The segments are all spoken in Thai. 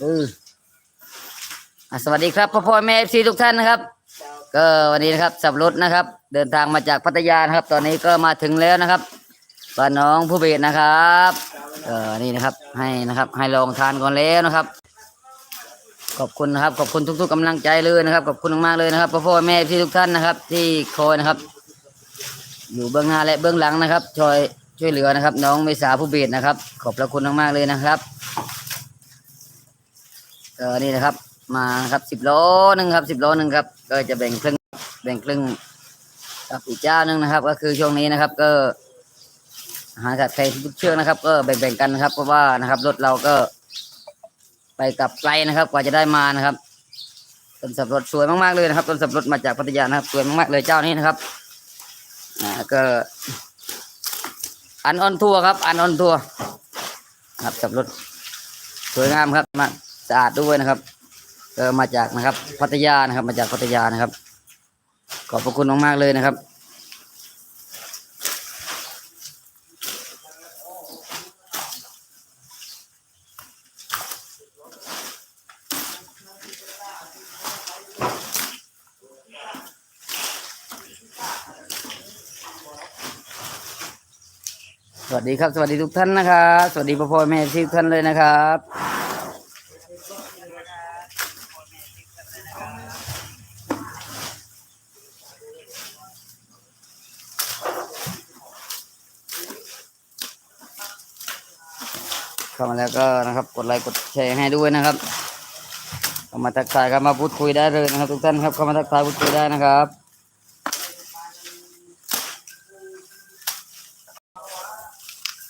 เออสวัสดีครับพ่อพ่อแม่เอฟซีทุกท่านนะครับ ก็วันนี้นะครับสับรถนะครับ เดินทางมาจากพัทยานะครับ ตอนนี้ก็มาถึงแล้วนะครับบ้าน้องผู้เบสนะครับเออนี่นะครับ ให้นะครับ ให้ลองทานก่อนแล้วนะครับ ขอบคุณนะครับ ขอบคุณทุก ๆกำลังใจเลยนะครับ ขอบคุณมากเลยนะครับพ่อพ่อแม่ที่ทุกท่านนะครับ ที่คอยนะครับ อยู่เบื้องหน้าและเบื้องหลังนะครับช่วยช่วยเหลือนะครับ น้องเมษาผู้เบสนะครับ ขอบพระคุณมากๆเลยนะครับ เออนี่นะครับ มาครับสิบโลหนึ่งครับสิบโลหนึ่งครับ ก็จะแบ่งครึ่งแบ่งครึ่งกับอีกเจ้าหนึ่งนะครับ ก็คือช่วงนี้นะครับ ก็หากับใครทุกเชือกนะครับ ก็แบ่งๆกันนะครับ เพราะว่านะครับรถเราก็ ไปกลับไกลนะครับ กว่าจะได้มานะครับต้นสับรถสวยมากๆเลยนะครับต้นสับรถมาจากพัทยานะครับสวยมากๆเลยเจ้านี้นะครับอ่าก็อันออนทัวร์ครับ อันออนทัวร์ครับสับรถสวยงามครับมา สะอาดด้วยนะครับก็มาจากนะครับพัทยานะครับ มาจากพัทยานะครับ ขอบพระคุณมากๆเลยนะครับ สวัสดีครับ สวัสดีทุกท่านนะครับ สวัสดีพ่อพ่อแม่ทุกท่านเลยนะครับ เข้ามาแล้วก็นะครับ กดไลค์กดแชร์ให้ด้วยนะครับเข้ามาทักทายครับมาพูดคุยได้เลยนะครับทุกท่านครับเข้ามาทักทายพูดคุยได้นะครับ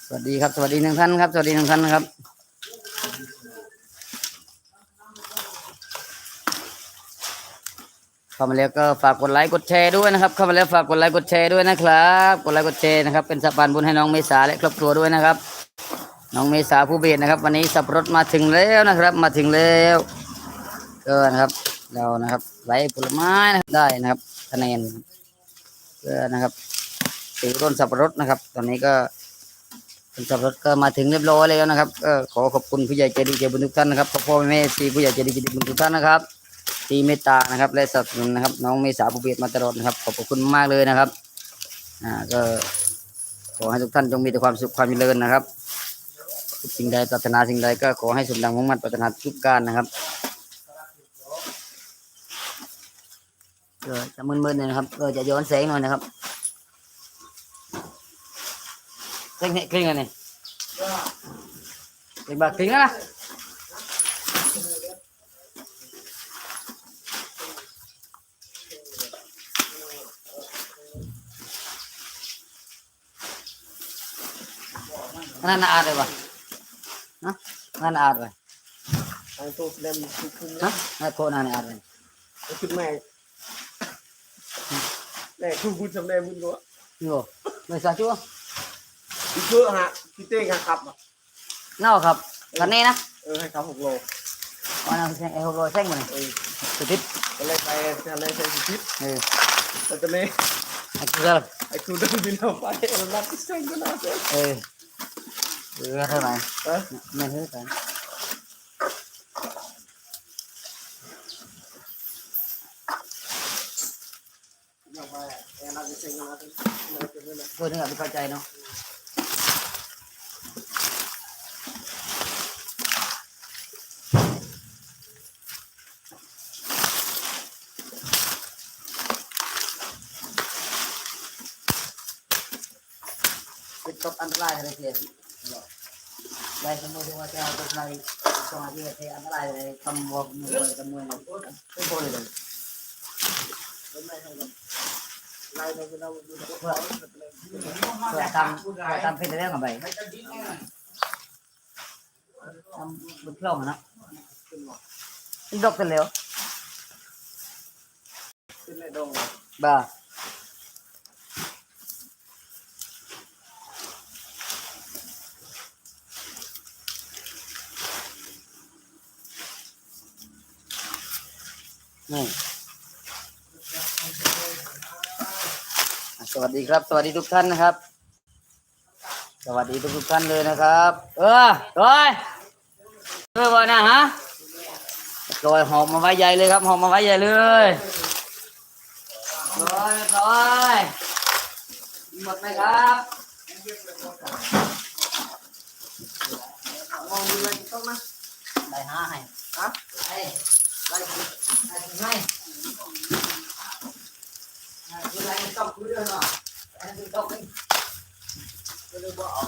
สวัสดีครับสวัสดีหนึ่งท่านครับสวัสดีหนึ่งท่านนะครับเข้ามาแล้วก็ฝากกดไลค์กดแชร์ด้วยนะครับเข้ามาแล้วฝากกดไลค์กดแชร์ด้วยนะครับ กดไลค์กดแชร์นะครับเป็นสะพานบุญให้น้องเมษาและครอบครัวด้วยนะครับ น้องเมษาผู้เบสนะครับ วันนี้สับรถมาถึงแล้วนะครับ มาถึงแล้วก็นะครับเรานะครับไรผลไม้นะครับได้นะครับคะแนนก็นะครับถือต้นสับปะรดนะครับ ตอนนี้ก็ต้นสับปะรดก็มาถึงเรียบร้อยแล้วนะครับก็ขอขอบคุณผู้ใหญ่ใจดีใจบุญทุกท่านนะครับพ่อพ่อแม่ซีผู้ใหญ่ใจดีใจบุญทุกท่านนะครับที่เมตตานะครับและสนับสนุนนะครับ น้องเมษาผู้เบสมาตลอดนะครับ ขอบคุณมากเลยนะครับอ่าก็ขอให้ทุกท่านจงมีแต่ความสุขความเจริญนะครับ สิ่งใดปรารถนาสิ่งใดก็ขอให้สมดังมุ่งมั่นปรารถนาทุกการนะครับเก็จะมึนๆหน่อยนะครับเก็จะย้อนแสงหน่อยนะครับเคร่งเคร่งกันนี่เคร่งบากเคร่ง นะนั่นอาดเลยปะนะนั่นอาดเลย Ang to sila mukukun ฮะนั่นโคนั่นอาดเลย Ang kud mai. Nè, khu bút sầm này bút có. โย่ไม่สาชัว Đi cưa hả? Cái tên hả cặp à? เน่าครับคันนี้นะ Ừ, hay cặp hộp lồ. วันนั้นแซงไอ้หกร้อยแซงมาเลย Ừ, สุดทิศ cái này phải cái này phải chip. เออ Cái cái này ไอ้คืออะไร ai cứ đâu đi nào phải nó lắp cái xanh cái nào thế. เออเออเท่าไหร่ Hả? ไม่เท่าไหร่ Nào phải em lắp cái xanh cái nào thế. Này cái này. พูดถึงไม่เข้าใจเนาะเป็นตกอั นตรายอะไรเสียยายสมมติว่าจะเอาตกในตรงที่เสียอันตรายเลยทำวอกมือกับมือไม่พอเลย Này nó cái nào bút có. เพื่อทำเพื่อทำเพชรเรื่องอะไรทำบนกล้องอะเนาะดอกกันแล้ว Cái này đâu. บ่านี่อะ สวัสดีครับ สวัสดีทุกท่านนะครับ สวัสดีทุกทุกๆท่านเลยนะครับ เออโอ้ยเออบ่นะฮะลอยหอมมาไว้ใหญ่เลยครับหอมมาไว้ใหญ่เลยลอยลอยหมดไหมครับมองดูเลยต้องนะได้ห้าให้ฮะได้ไล่ไปได้ถึงให้คืออะไรต้องคุยด้วยเนาะอันนี้ต้องไม่ก็เลยบ อกเอา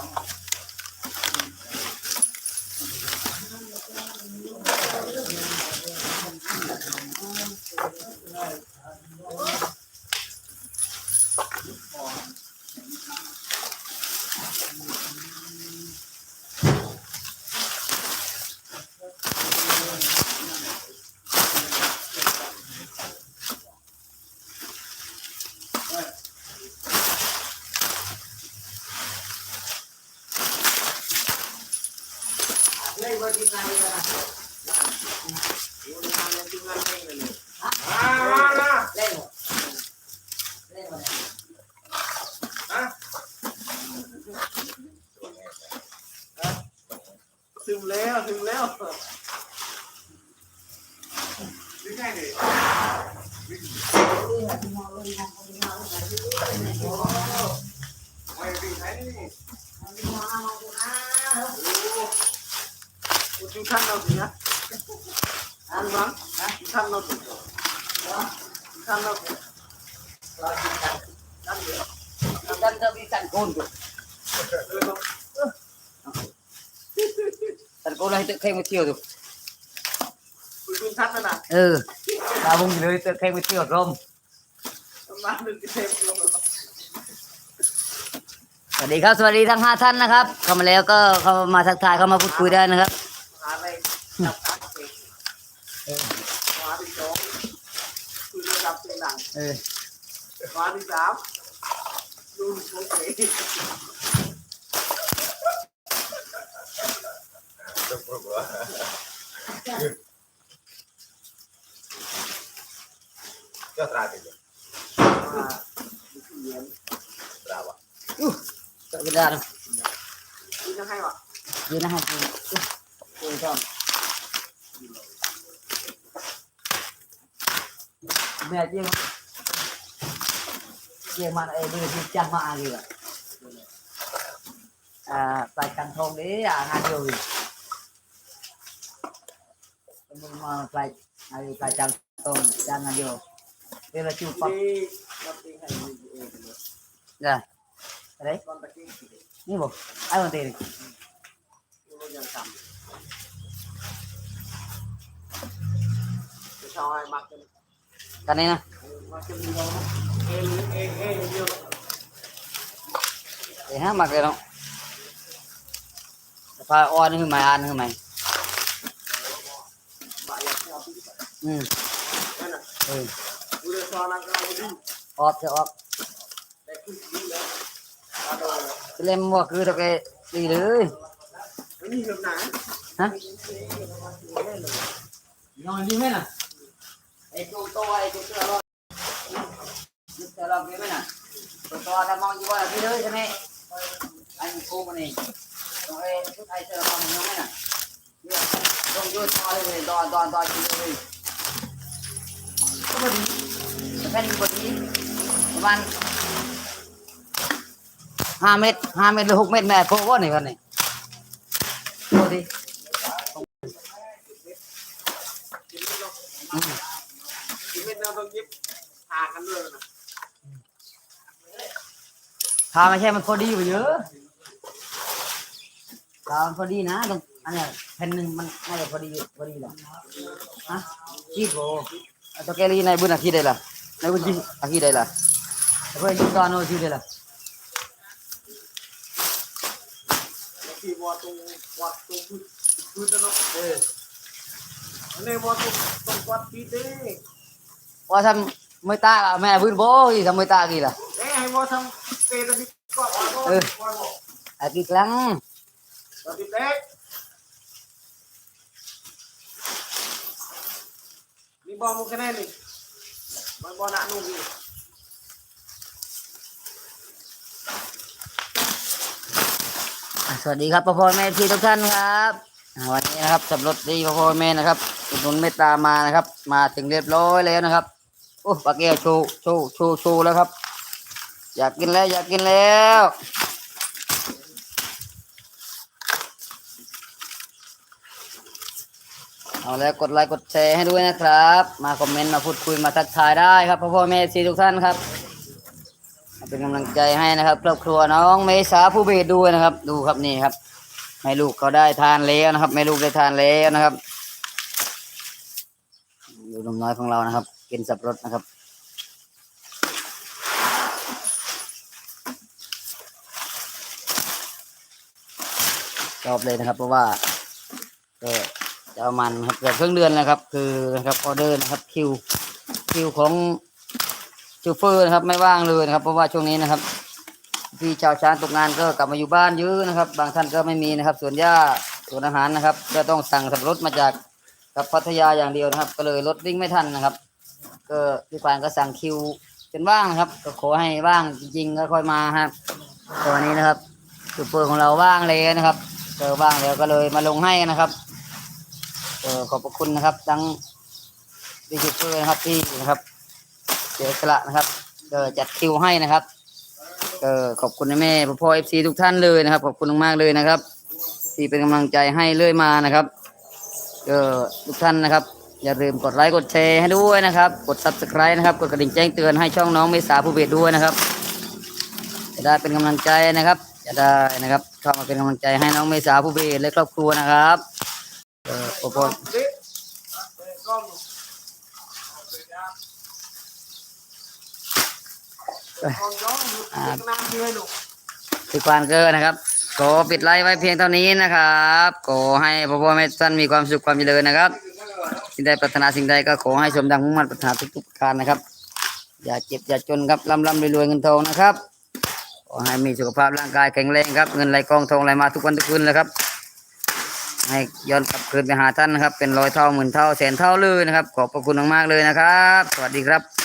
เลยว่าที่ไหนกันนะ ดูในงานเลยทีมงานเองเลยเนี่ย อ่า มามา เล่นหมดเล่นหมดเลย ฮะ ถึงแล้วถึงแล้วนี่ไงเนี่ยไปถึงไหนนี่คุณทุกท่านเราสินะอันนั้นนะทุกท่านเราสิทุกท่านเราสิเรากินกันนั่นเดียวกันจะมีกันโกนอยู่ เออกันโกนให้ตึกแข่งมาเที่ยวดูคุณทุกท่านนะเออตาบุ้งเลยตึกแข่งมาเที่ยวรมมาหนึ่งเทปลงสวัสดีครับ สวัสดีทั้งห้าท่านนะครับ เข้ามาแล้วก็เข้ามาทักทายเข้ามาพูดคุยได้นะครับหาอะไรจับตัดเองมาที่สอ งคือระดับเสียงดังเออมาที่สามดูโอเคก็ตราติดเล ยมาเรียนตราวะก็ไม่ได้นะนี่จะให้วะยืนนะฮ อืมนั่นน่ะเออดูเรือซอนังก็เอาดีออกจะออกแต่ขึ้นดีแล้วมาโดนเล่มว่าคือตะเกดีเลยไม่มีเงินหนาฮะนอนดีไหมน่ะไอ้ตัวโตไอ้ตัวเสือรอดเสือรอดดีไหมน่ะตัวโตถ้ามองอยู่ว่าพี่เลยใช่ไหมไอ้กูมันนี่ตรงไอ้ชุดไอ้เสือรอดมันยังไหมน่ะเนี่ยต้องยืดต่อเลยดอนดอนดอนเลย ก็พอดีแค่นี้พอดีประมาณห้าเมตรห้าเมตรหรือหกเมตรแม่พอว่านี่วันนี้พอดีกินไม่ลงอืมกินไม่เราต้อด้วยนะพามาแค่เยอะพามันพอดีนะตรงอันนี้แผ่นหนึ่งมันน่าจะพอดีพอดีหละฮะจีบโบ เอาตัวแกลีในบุญอาคีได้ล่ะในบุญจีอาคีได้ล่ะเพื่อนยิงตอนโน้นชีได้ล่ะที่วัวตรงวัดตรงพื้นพื้นนะเนาะเอออันนี้วัวตรงตรงวัดปีเต้ว่าทำไม่ตาแม่พื้นโบอีทำไม่ตากี่ล่ะเอ้ให้วัวทำเตะตะดิก็เอออากีครั้งตะดิเต้ บอลมุกแน่นี่มันบอหนักนู่นนี่สวัสดีครับพ่อพ่อแม่พี่ทุกท่านครับอ่าวันนี้นะครับสับรถดีพ่อพ่อแม่นะครับอุดหนุนเมตตามานะครับ มาถึงเรียบร้อยแล้วนะครับโอ้ปลาแก้วโชว์โชว์โชว์โชว์แล้วครับ อยากกินแล้วอยากกินแล้ว เอาแล้วกดไลค์กดแชร์ให้ด้วยนะครับ มาคอมเมนต์มาพูดคุยมาทักทายได้ครับพ่อพ่อแม่ซีทุกท่านครับ เป็นกำลังใจให้นะครับ ครอบครัวน้องเมษาผู้เบสด้วยนะครับ ดูครับนี่ครับแม่ลูกเขาได้ทานแล้วนะครับแม่ลูกได้ทานแล้วนะครับดูนมน้อยของเรานะครับ กินสับรดนะครับชอบเลยนะครับ เพราะว่าก็ จะมันครับเกือบครึ่งเดือนแล้วครับ คือนะครับออเดอร์นะครับคิวคิวของชูเฟอร์นะครับไม่ว่างเลยนะครับ เพราะว่าช่วงนี้นะครับพี่ชาวช้างตกงานก็กลับมาอยู่บ้านเยอะนะครับ บางท่านก็ไม่มีนะครับส่วนย่าส่วนอาหารนะครับ ก็ต้องสั่งสับรถมาจากกับพัทยาอย่างเดียวนะครับ ก็เลยรถวิ่งไม่ทันนะครับ ก็พี่ปานก็สั่งคิวจนว่างนะครับ ก็ขอให้ว่างจริงๆก็ค่อยมาครับตวันนี้นะครับซูเปอร์ของเราว่างเลยนะครับเจอว่างแล้วก็เลยมาลงให้นะครับ เออขอบพระคุณนะครับ ทั้งดีซูเปอร์นะครับที่นะครับเสียสละนะครับก็จัดคิวให้นะครับก็ขอบคุณแม่พ่อเอฟซีทุกท่านเลยนะครับ ขอบคุณมากๆเลยนะครับ ที่เป็นกำลังใจให้เรื่อยมานะครับก็ทุกท่านนะครับ อย่าลืมกดไลค์กดแชร์ให้ด้วยนะครับ กด subscribe นะครับ กดกระดิ่งแจ้งเตือนให้ช่องน้องเมษาผู้เบสด้วยนะครับจะได้เป็นกำลังใจนะครับจะได้นะครับเข้ามาเป็นกำลังใจให้น้องเมษาผู้เบสและครอบครัวนะครับ เออขอบคุณเละเละกล้องอยู่กล้องย้อนอยู่เด็กน้ำเลยลูกทุกควานเกอร์นะครับขอปิดไลฟ์ไว้เพียงเท่านี้นะครับขอให้พ่อพ่อแม่ท่านมีความสุขความเจริญนะครับสิ่งใดปรารถนาสิ่งใดก็ขอให้สมดังมุ่งมั่นปรารถนาทุกๆประการนะครับ อย่าเจ็บอย่าจนครับร่ำร่ำรวยๆเงินทองนะครับขอให้มีสุขภาพร่างกายแข็งแรงครับ เงินไหลกองทองไหลมาทุกวันทุกคืนเลยครับ ให้ย้อนกลับคืนไปหาท่านนะครับ เป็นร้อยเท่าหมื่นเท่าแสนเท่าเลยนะครับ ขอบพระคุณมากๆเลยนะครับ สวัสดีครับ